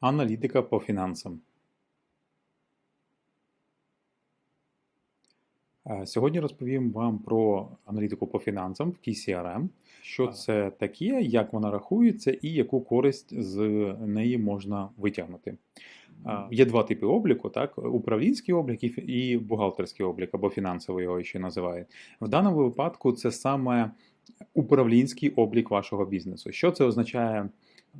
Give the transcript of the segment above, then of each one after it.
Аналітика по фінансам. Е, Сьогодні розповім вам про аналітику по фінансам в KCRM, що це таке, як вона рахується і яку користь з неї можна витягнути. Є два типи обліку: так, управлінський облік і і бухгалтерський облік, або фінансовий його ще називають. В даному випадку це саме управлінський облік вашого бізнесу. Що це означає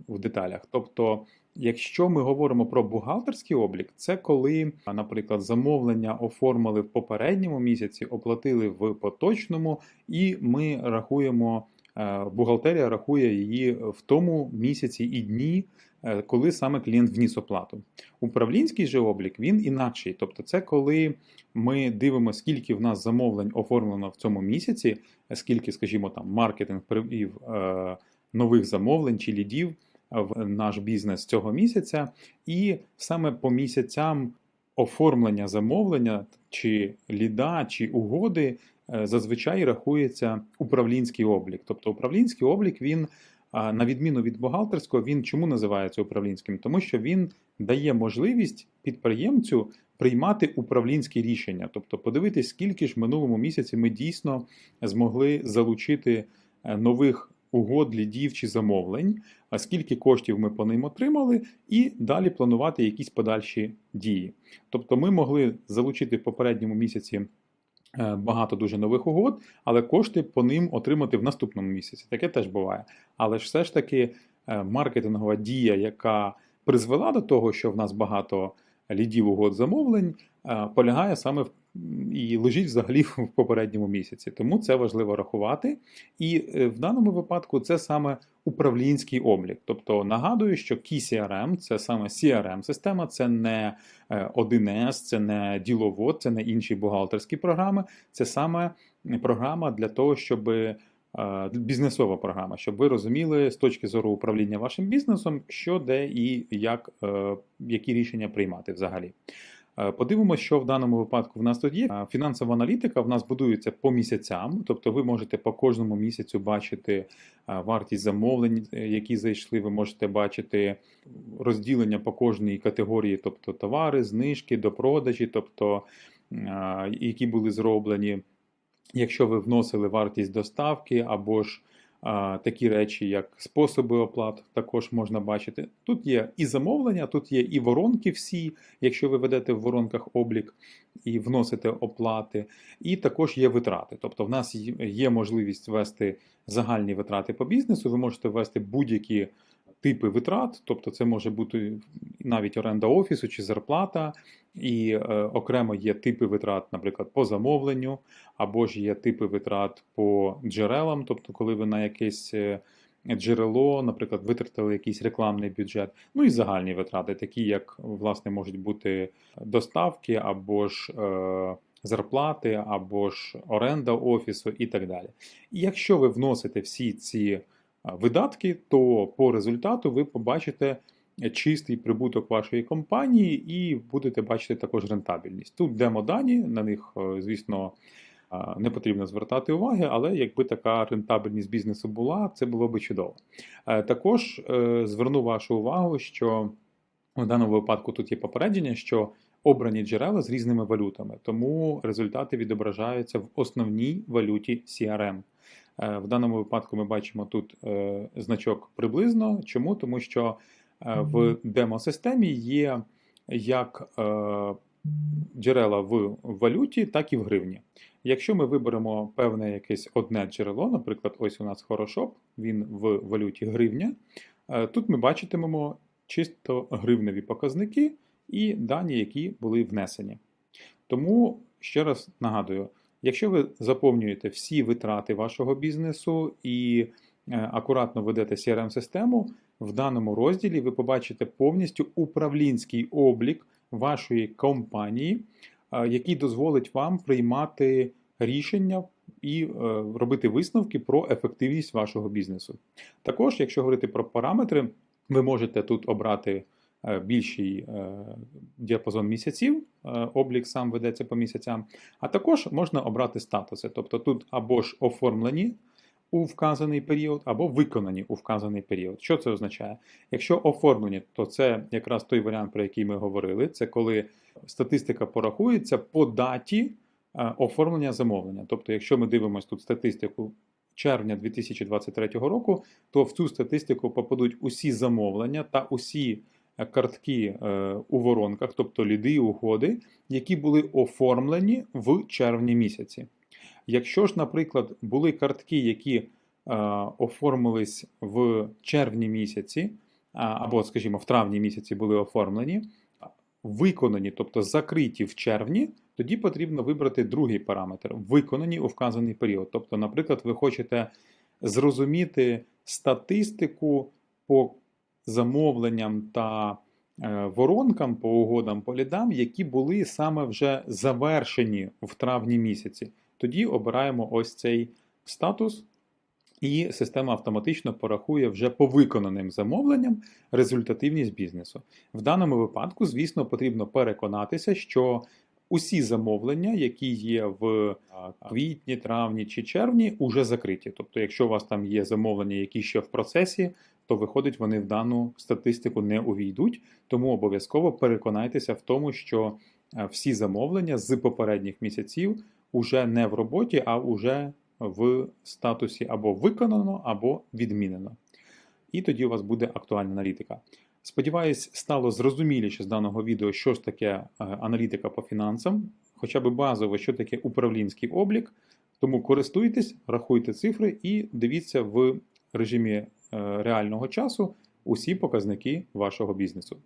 в деталях? Тобто, якщо ми говоримо про бухгалтерський облік, це коли, наприклад, замовлення оформили в попередньому місяці, оплатили в поточному, і ми рахуємо. е, Бухгалтерія рахує її в тому місяці і дні, коли саме клієнт вніс оплату. Управлінський же облік він інакший. Тобто, це коли ми дивимося, скільки в нас замовлень оформлено в цьому місяці, скільки, скажімо, там маркетинг привів е, нових замовлень чи лідів в наш бізнес цього місяця, і саме по місяцям оформлення замовлення чи ліда, чи угоди е, зазвичай рахується управлінський облік. Тобто управлінський облік він. На відміну від бухгалтерського, він чому називається управлінським? Тому що він дає можливість підприємцю приймати управлінські рішення, тобто подивитись, скільки ж в минулому місяці ми дійсно змогли залучити е, нових угод, лідів чи замовлень, а скільки коштів ми по ним отримали, і далі планувати якісь подальші дії. Тобто ми могли залучити в попередньому місяці багато дуже нових угод, але кошти по ним отримати в наступному місяці. Таке теж буває. Але ж все ж таки е, маркетингова дія, яка призвела до того, що в нас багато лідів угод замовлень, е, полягає саме в і лежить взагалі в попередньому місяці. Тому це важливо рахувати. І е, в даному випадку це саме управлінський облік. Тобто нагадую, що KeyCRM – це саме CRM-система, це не е, 1С, це не діловод, це не інші бухгалтерські програми. Це саме програма для того, щоб е, бізнесова програма, щоб ви розуміли з точки зору управління вашим бізнесом, що де і як, е, які рішення приймати взагалі. Е, Подивимося, що в даному випадку в нас тут є. Е, Фінансова аналітика в нас будується по місяцям, тобто ви можете по кожному місяцю бачити е, вартість замовлень, які зайшли. Ви можете бачити розділення по кожній категорії, тобто товари, знижки до продажі, тобто які були зроблені. Якщо ви вносили вартість доставки або ж такі речі, як способи оплат, також можна бачити. Тут є і замовлення, тут є і воронки всі, якщо ви ведете в воронках облік і вносите оплати, і також є витрати. Тобто, в нас є- можливість ввести загальні витрати по бізнесу. Ви можете ввести будь-які типи витрат, тобто це може бути навіть оренда офісу чи зарплата, і е, окремо є типи витрат, наприклад, по замовленню, або ж є типи витрат по джерелам, тобто, коли ви на якесь е, джерело, наприклад, витратили якийсь рекламний бюджет, ну і загальні витрати, такі як власне можуть бути доставки, або ж е, зарплати, або ж оренда офісу і так далі. І якщо ви вносите всі ці видатки, то по результату ви побачите чистий прибуток вашої компанії і будете бачити також рентабельність. Тут демо-дані, на них, е, звісно, е, не потрібно звертати уваги, але якби така рентабельність бізнесу була, це було би чудово. Е, Також е, зверну вашу увагу, що в даному випадку тут є попередження, що обрані джерела з різними валютами, тому результати відображаються в основній валюті CRM. Е, В даному випадку ми бачимо тут е, значок приблизно. Чому? Тому що е, в демо-системі є як джерела в валюті, так і в гривні. Якщо ми виберемо певне якесь одне джерело, наприклад, ось у нас Хорошоп, він в валюті гривня, тут ми бачитимемо чисто гривневі показники і дані, які були внесені. Тому ще раз нагадую, якщо ви заповнюєте всі витрати вашого бізнесу і е, акуратно ведете CRM-систему, в даному розділі ви побачите повністю управлінський облік вашої компанії, е, який дозволить вам приймати рішення і е, робити висновки про ефективність вашого бізнесу. Також, якщо говорити про параметри, ви можете тут обрати більший е, діапазон місяців, е, облік сам ведеться по місяцям, а також можна обрати статуси. Тобто тут або ж оформлені у вказаний період, або виконані у вказаний період. Що це означає? Якщо оформлені, то це якраз той варіант, про який ми говорили. Це коли статистика порахується по даті е, оформлення замовлення. Тобто, якщо ми дивимося тут статистику червня 2023 року, то в цю статистику попадуть усі замовлення та усі е, картки е, у воронках, тобто ліди і угоди, які були оформлені в червні місяці. Якщо ж, наприклад, були картки, які е, оформились в червні місяці, або, скажімо, в травні місяці були оформлені, виконані, тобто закриті в червні, тоді потрібно вибрати другий параметр виконані у вказаний період. Тобто, наприклад, ви хочете зрозуміти статистику по замовленням та е, воронкам по угодам по лідам, які були саме вже завершені в травні місяці. Тоді обираємо ось цей статус, і система автоматично порахує вже по виконаним замовленням результативність бізнесу. В даному випадку, звісно, потрібно переконатися, що усі замовлення, які є в квітні, травні чи червні, уже закриті. Тобто, якщо у вас там є замовлення, які ще в процесі, то виходить, вони в дану статистику не увійдуть. Тому обов'язково переконайтеся в тому, що е, всі замовлення з попередніх місяців уже не в роботі, а уже в статусі або виконано, або відмінено. І тоді у вас буде актуальна аналітика. Сподіваюсь, стало зрозуміліше з даного відео, що ж таке е, аналітика по фінансам, хоча б базово, що таке управлінський облік. Тому користуйтесь, рахуйте цифри і дивіться в режимі е, реального часу усі показники вашого бізнесу.